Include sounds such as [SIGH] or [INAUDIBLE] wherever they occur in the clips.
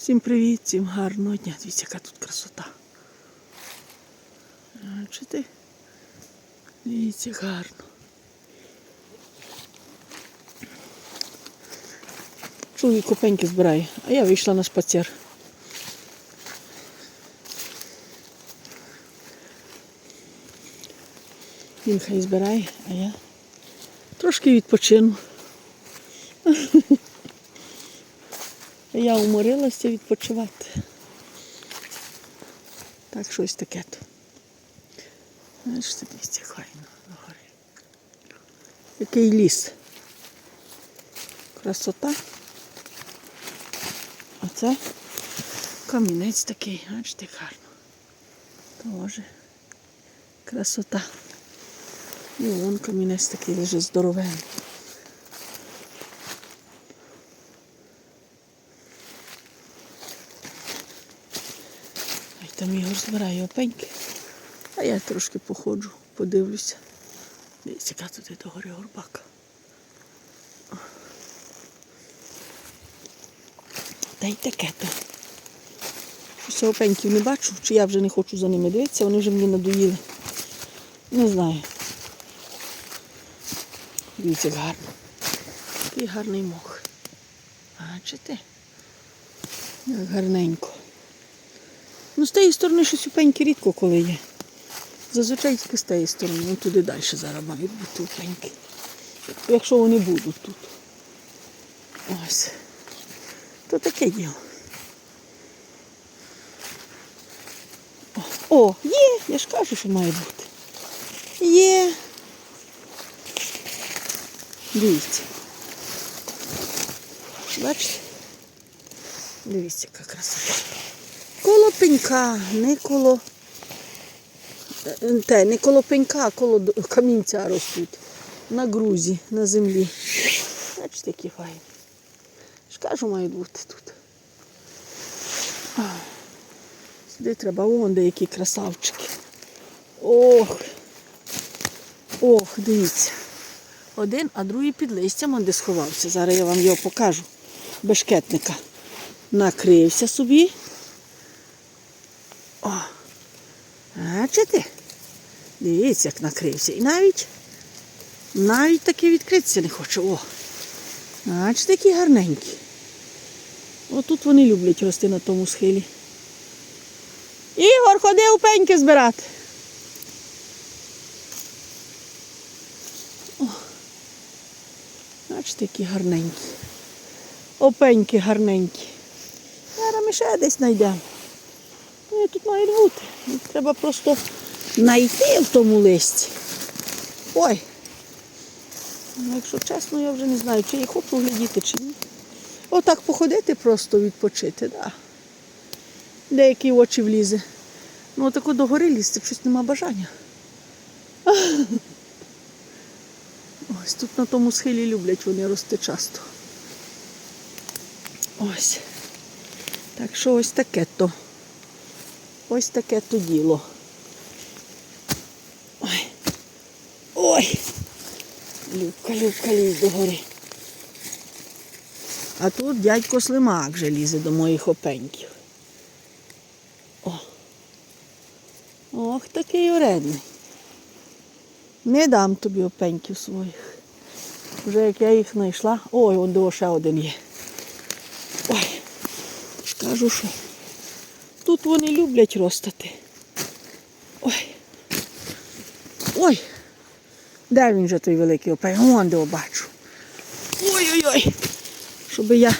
Всім привіт, всім гарного дня. Дивіться, яка тут красота. Бачите? Дивіться, гарно. Чоловік копеньки збирає, а я вийшла на шпацер. Він хай збирає, а я трошки відпочину. [LAUGHS] Я уморилася відпочивати. Так, щось таке то. Знаєш, це дивіться, хайно на. Який ліс. Красота. А це камінець такий, бачите, гарно. Тоже красота. І вон камінець такий лежить здоровенний. Там Ігор збирає опеньки. А я трошки походжу, подивлюся. Дивіться, яка туди до гори горбака. Та й таке то. Щось опеньків не бачу, чи я вже не хочу за ними дивитися, вони вже мені надоїли. Не знаю. Дивіться, як гарно. Такий гарний мох. Бачите? Як гарненько. Ну, з тієї сторони щось упеньки рідко коли є. Зазвичай тільки з тієї сторони, ну туди далі зараз мають бути упеньки. Якщо вони будуть тут. Ось. То таке діло. О, є, я ж кажу, що має бути. Є. Дивіться. Бачите? Дивіться, яка красота. Коло пенька, не коло. Те, не коло пенька, а коло камінця ростуть. На грузі, на землі. Бачите, які файні. Ж кажу, мають бути тут. Сюди треба вон деякі красавчики. Ох. Ох, дивіться. Один, а другий під листям де сховався. Зараз я вам його покажу. Бешкетника. Накрився собі. О, бачите? Дивіться, як накрився. І навіть, навіть таки відкритися не хоче. О, бачите, які гарненькі. Отут вони люблять рости на тому схилі. Ігор, ходи у пеньки збирати. О, бачите, які гарненькі. Опеньки гарненькі. Зараз ми ще десь знайдемо. Ну, тут мають бути. Їх треба просто знайти в тому листі. Ой. Ну, якщо чесно, я вже не знаю, чи я хочу чи ні. Отак походити просто відпочити. Да. Деякі очі влізе. Ну отако до гори лізти, щось нема бажання. [LAUGHS] Ось тут на тому схилі люблять вони рости часто. Ось. Так що ось таке то. Ось таке то діло. Ой. Ой. Любка, Любка, лізь до гори. А тут дядько Слимак вже лізе до моїх опеньків. О. Ох, такий оредний. Не дам тобі опеньків своїх. Вже як я їх знайшла. Ой, он ще один є. Ой, кажу, що тут вони люблять ростати. Ой. Ой. Де він же той великий опень? Вон де бачу. Ой-ой-ой. Щоб я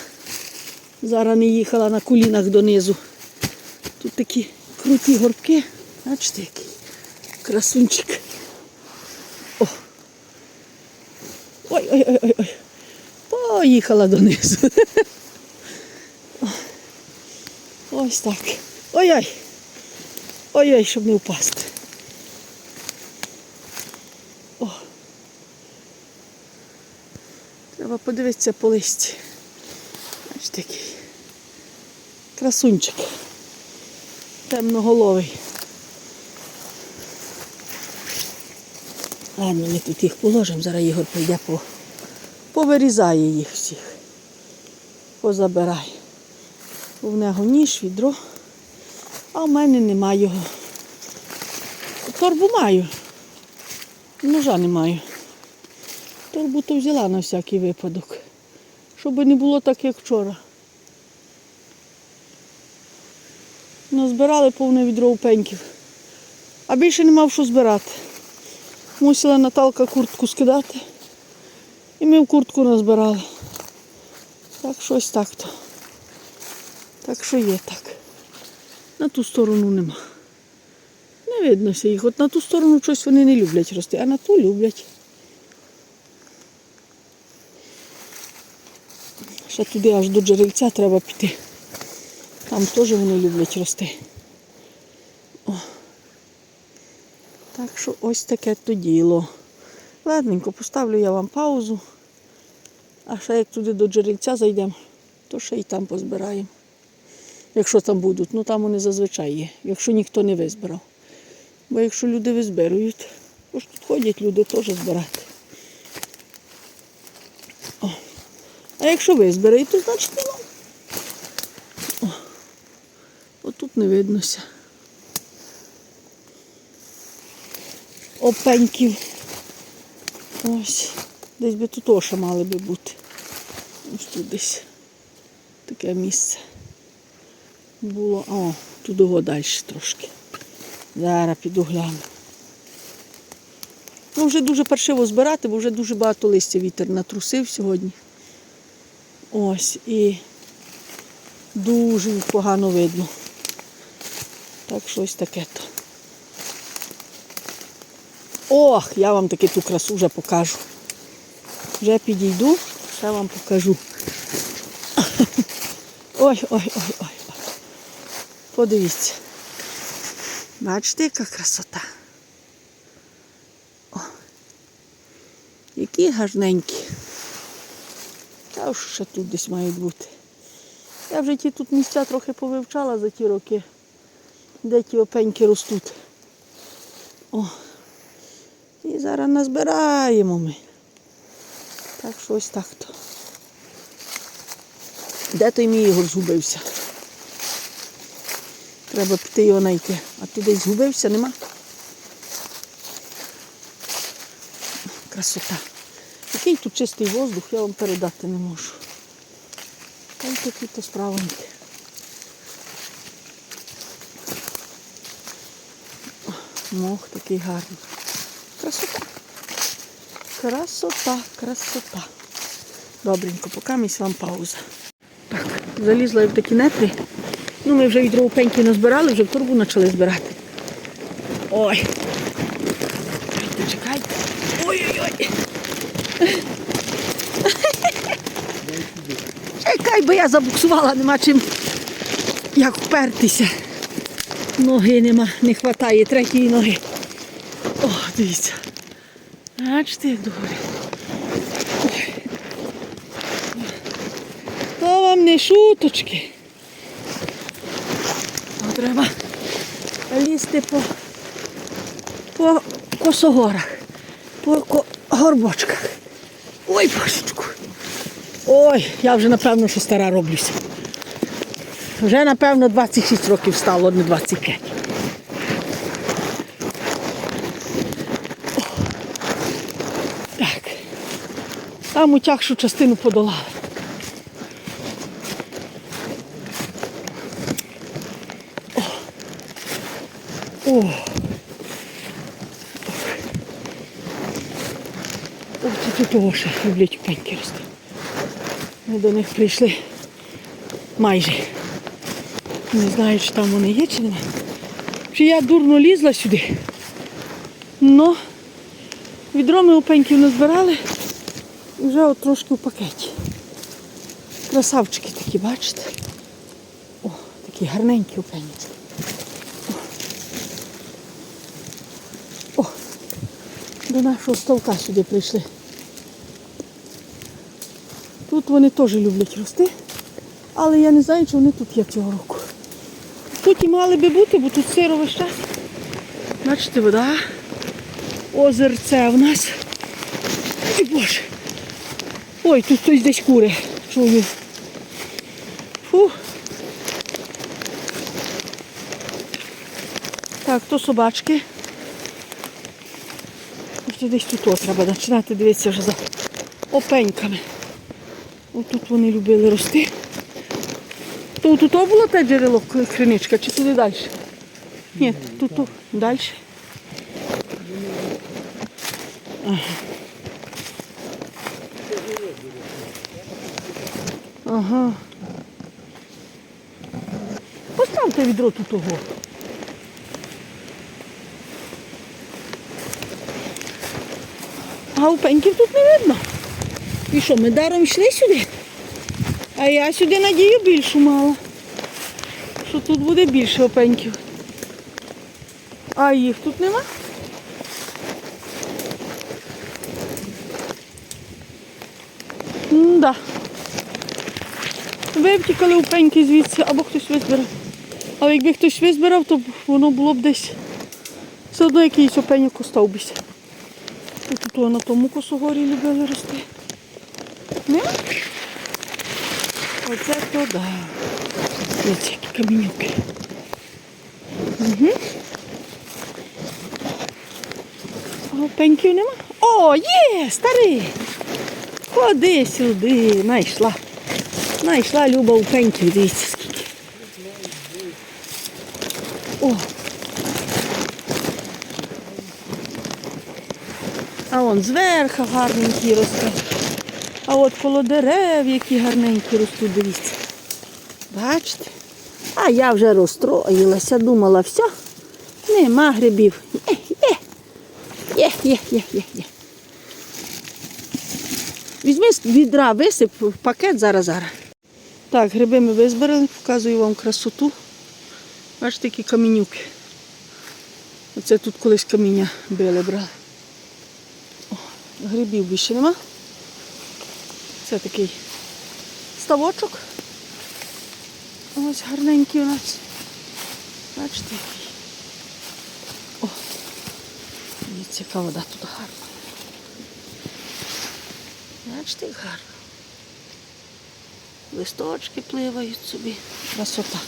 зараз не їхала на колінах донизу. Тут такі круті горбки. Бачите, який красунчик. О. Ой-ой-ой-ой. Поїхала донизу. [LAUGHS] Ось так. Ой-ой. Ой-ой, щоб не впасти. О. Треба подивитися по листі. Ось такий. Красунчик. Темноголовий. Ладно, ми тут їх положимо, зараз Ігор прийде по... повирізає їх всіх. Позабирає. Бо в нього ніж, відро, а в мене немає його. Торбу маю. Ножа не маю. Торбу то взяла на всякий випадок. Щоб не було так, як вчора. Назбирали повне відро пеньків. А більше не мав що збирати. Мусила Наталка куртку скидати. І ми в куртку назбирали. Так щось так-то. Так що є так. На ту сторону нема. Не виднося їх. От на ту сторону щось вони не люблять рости, а на ту люблять. Ще туди аж до джерельця треба піти. Там теж вони люблять рости. О. Так що ось таке то діло. Ладненько, поставлю я вам паузу. А ще як туди до джерельця зайдемо, то ще й там позбираємо. Якщо там будуть, ну там вони зазвичай є, якщо ніхто не визбирав. Бо якщо люди визбирують, то ж тут ходять люди теж збирати. О. А якщо ви збираєте, то значить нема. О. Отут не виднося. Опеньків. Ось. Десь би тут оша мали би бути. Ось тут десь таке місце було. О, туди далі трошки. Зараз піду гляну. Ну, вже дуже паршиво збирати, бо вже дуже багато листя вітер натрусив сьогодні. Ось і дуже погано видно. Так щось таке то. Ох, я вам таки ту красу вже покажу. Вже підійду, ще вам покажу. [LAUGHS] Ой, ой, ой, ой, ой. Подивіться. Бачите, яка красота. О, які гарненькі. Та ще тут десь мають бути. Я вже ті тут місця трохи повивчала за ті роки, де ті опеньки ростуть. О. І зараз назбираємо ми. Так що ось так то. Де той мій Ігор згубився? Треба піти його знайти. А ти десь згубився, нема? Красота. Який тут чистий воздух, я вам передати не можу. Та й такі то справоньки. О, Мох такий гарний. Красота. Красота, красота. Добренько, поки місь вам пауза. Так, залізла я в такі нетрі. Ну, ми вже відро пеньки назбирали, вже в турбу почали збирати. Ой. Чекайте, чекайте. Ой-ой-ой. Чекай, бо я забуксувала, нема чим як впертися. Ноги нема, не вистачає третьої ноги. О, дивіться. Бачите, як добре. То вам не шуточки. Треба лізти по, по косогорах, по горбочках. Ой, божечку. Ой, я вже напевно, що стара роблюся. Вже, напевно, 26 років стало, не 25. Так. Там утягшу частину подолали. О. Ох, тут того ще люблять пеньки рости. Ми до них прийшли майже. Не знаю, чи там вони є, чи немає. Чи я дурно лізла сюди. Но відро ми опеньків назбирали і вже от трошки в пакеті. Красавчики такі, бачите? О, такі гарненькі опеньки. до нашого столка сюди прийшли. Тут вони теж люблять рости, але я не знаю, чи вони тут є цього року. Тут і мали би бути, бо тут сиро весь час. Бачите, вода. Озерце в нас. Ой, боже. Ой, тут хтось десь кури. Чую. Фу. Так, то собачки. Ось Десь тут треба починати дивитися вже за опеньками. Отут вони любили рости. То тут було те джерело криничка, чи туди далі? Ні, тут далі. Ага. Поставте відро тут того. А опеньків тут не видно. І що, ми даром йшли сюди? А я сюди надію більшу мала. Що тут буде більше опеньків. А їх тут нема? Да. Вивтікали опеньки звідси, або хтось визбирав. Але якби хтось визбирав, то воно було б десь. Все одно якийсь опеньок оставбися. То на тому косогорі любили рости. Не? Оце то да. Ось які камінюки. Угу. А пеньків нема? О, є, старий! Ходи сюди, знайшла. Знайшла Люба у пеньків, дивіться А вон зверху гарненькі росте. А от коло дерев, які гарненькі ростуть, дивіться. Бачите? А я вже розстроїлася, думала, все, нема грибів. Є, є, є, є, є, є. Візьми з відра, висип в пакет зараз зараз. Так, гриби ми визбирали, показую вам красоту. Бачите, які камінюки. Оце тут колись каміння били, брали. Грибів більше нема. Це такий ставочок. Ось гарненький у нас. Бачите. О, дивіться, яка вода тут гарна. Бачите, як гарно. Листочки пливають собі. Красота.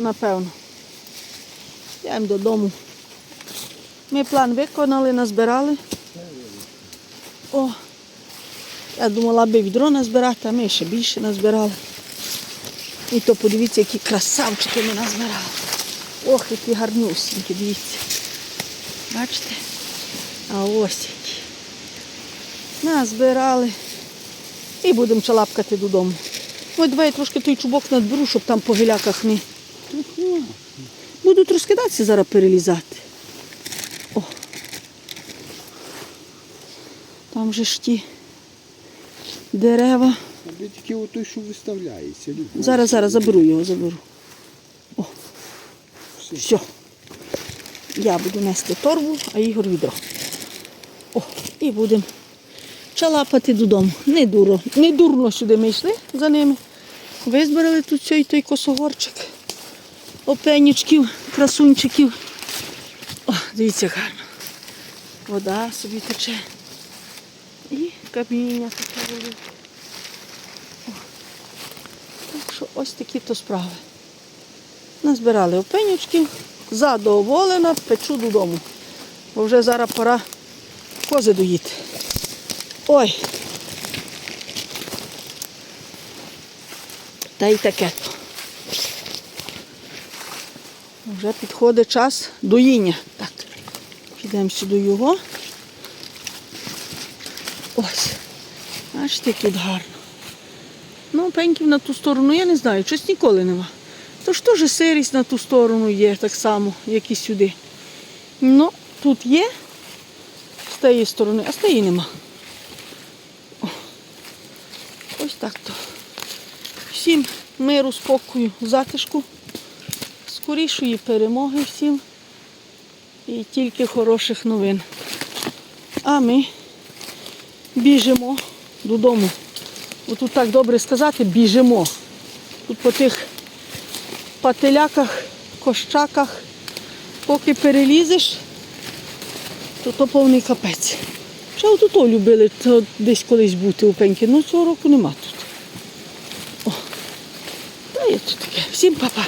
Напевно. Йдемо додому. Ми план виконали, назбирали. О! Я думала, аби відро назбирати, а ми ще більше назбирали. І то подивіться, які красавчики ми назбирали. Ох, які гарнюсінькі, дивіться. Бачите? А ось які. Назбирали. І будемо чалапкати додому. Ой, давай я трошки той чубок надберу, щоб там по гіляках не. Будуть розкидатися зараз перелізати. О. Там же ж ті дерева. Аби тільки отой, що виставляється. Зараз, зараз заберу його, заберу. О. Все. Я буду нести торбу, а Ігор відро. О, і будемо чалапати додому. Не дуро. Не дурно сюди ми йшли за ними. Визбирали тут цей той косогорчик. Опенючків, красунчиків. О, дивіться, гарно. Вода собі тече. І каміння таке велике. Так що ось такі то справи. Назбирали опенючків, задоволена, печу додому. Бо вже зараз пора кози доїти. Ой. Та й таке то. Вже підходить час доїння. Так, підемо сюди його. Ось. Бачите, тут гарно. Ну, пеньків на ту сторону, я не знаю, щось ніколи нема. Тож теж сирість на ту сторону є так само, як і сюди. Ну, тут є з тієї сторони, а з тієї нема. О. Ось так то. Всім миру, спокою, затишку, скорішої перемоги всім і тільки хороших новин. А ми біжимо додому. Отут так добре сказати, біжимо. Тут по тих пателяках, кощаках, поки перелізеш, то то повний капець. Ще отут любили то десь колись бути у пеньки, ну цього року нема тут. О. тут таке. Всім па-па.